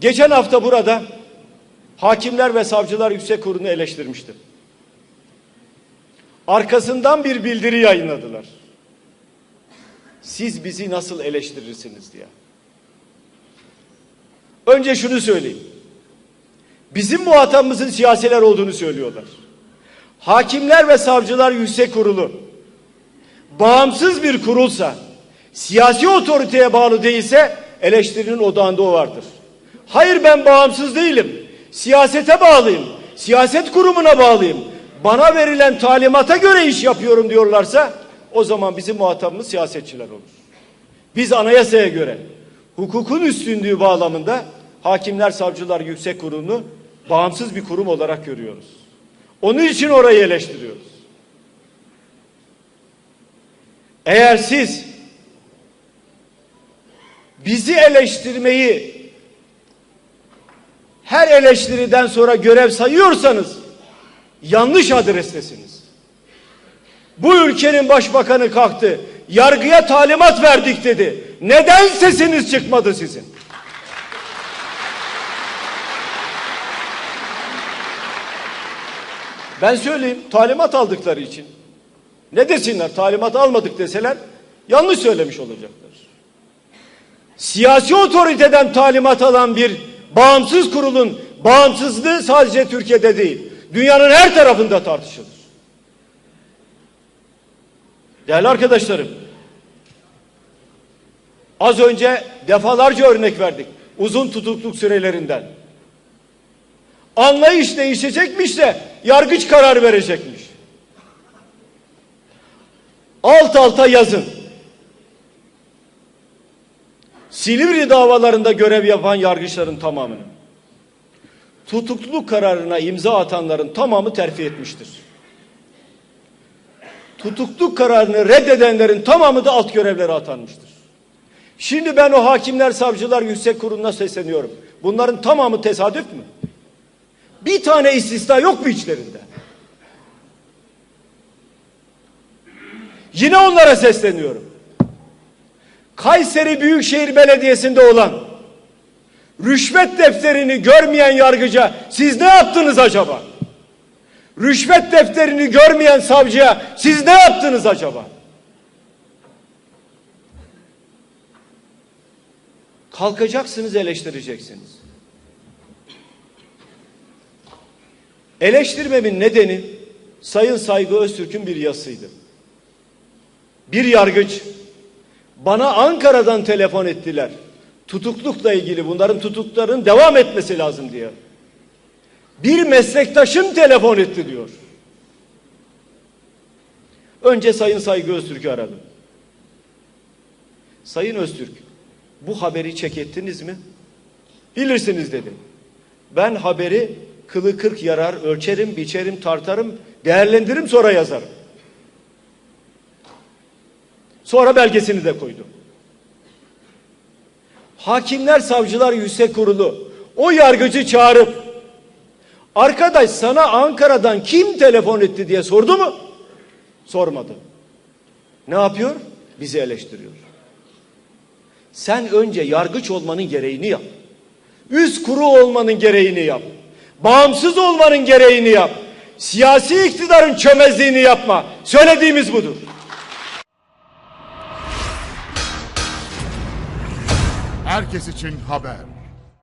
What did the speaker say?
Geçen hafta burada Hakimler ve Savcılar Yüksek Kurulu'nu eleştirmiştim. Arkasından bir bildiri yayınladılar. Siz bizi nasıl eleştirirsiniz diye. Önce şunu söyleyeyim. Bizim muhatabımızın siyasiler olduğunu söylüyorlar. Hakimler ve Savcılar Yüksek Kurulu bağımsız bir kurulsa, siyasi otoriteye bağlı değilse eleştirinin odağında o vardır. Hayır ben bağımsız değilim. Siyasete bağlıyım. Siyaset kurumuna bağlıyım. Bana verilen talimata göre iş yapıyorum diyorlarsa o zaman bizim muhatabımız siyasetçiler olur. Biz anayasaya göre hukukun üstünlüğü bağlamında Hakimler Savcılar Yüksek Kurulu'nu bağımsız bir kurum olarak görüyoruz. Onun için orayı eleştiriyoruz. Eğer siz bizi eleştirmeyi her eleştiriden sonra görev sayıyorsanız yanlış adrestesiniz. Bu ülkenin başbakanı kalktı. Yargıya talimat verdik dedi. Neden sesiniz çıkmadı sizin? Ben söyleyeyim talimat aldıkları için. Ne desinler talimat almadık deseler yanlış söylemiş olacaklar. Siyasi otoriteden talimat alan bir bağımsız kurulun bağımsızlığı sadece Türkiye'de değil, dünyanın her tarafında tartışılır. Değerli arkadaşlarım, az önce defalarca örnek verdik uzun tutukluk sürelerinden. Anlayış değişecekmiş de yargıç karar verecekmiş. Alt alta yazın. Silivri davalarında görev yapan yargıçların tamamını tutukluluk kararına imza atanların tamamı terfi etmiştir. Tutukluluk kararını reddedenlerin tamamı da alt görevlere atanmıştır. Şimdi ben o hakimler, savcılar, yüksek kuruluna sesleniyorum. Bunların tamamı tesadüf mü? Bir tane istisna yok mu içlerinde? Yine onlara sesleniyorum. Kayseri Büyükşehir Belediyesi'nde olan rüşvet defterini görmeyen yargıca siz ne yaptınız acaba? Rüşvet defterini görmeyen savcıya siz ne yaptınız acaba? Kalkacaksınız eleştireceksiniz. Eleştirmemin nedeni Sayın Saygı Öztürk'ün bir yazısıydı. Bir yargıç bana Ankara'dan telefon ettiler. Tutuklukla ilgili bunların tutuklarının devam etmesi lazım diye. Bir meslektaşım telefon etti diyor. Önce Sayın Saygı Öztürk'ü aradım. Sayın Öztürk, bu haberi çek ettiniz mi? Bilirsiniz dedi. Ben haberi kılı kırk yarar, ölçerim, biçerim, tartarım, değerlendiririm sonra yazarım. Sonra belgesini de koydum. Hakimler Savcılar Yüksek Kurulu o yargıcı çağırıp arkadaş sana Ankara'dan kim telefon etti diye sordu mu? Sormadı. Ne yapıyor? Bizi eleştiriyor. Sen önce yargıç olmanın gereğini yap. Üst kuru olmanın gereğini yap. Bağımsız olmanın gereğini yap. Siyasi iktidarın çömezliğini yapma. Söylediğimiz budur. Herkes için haber.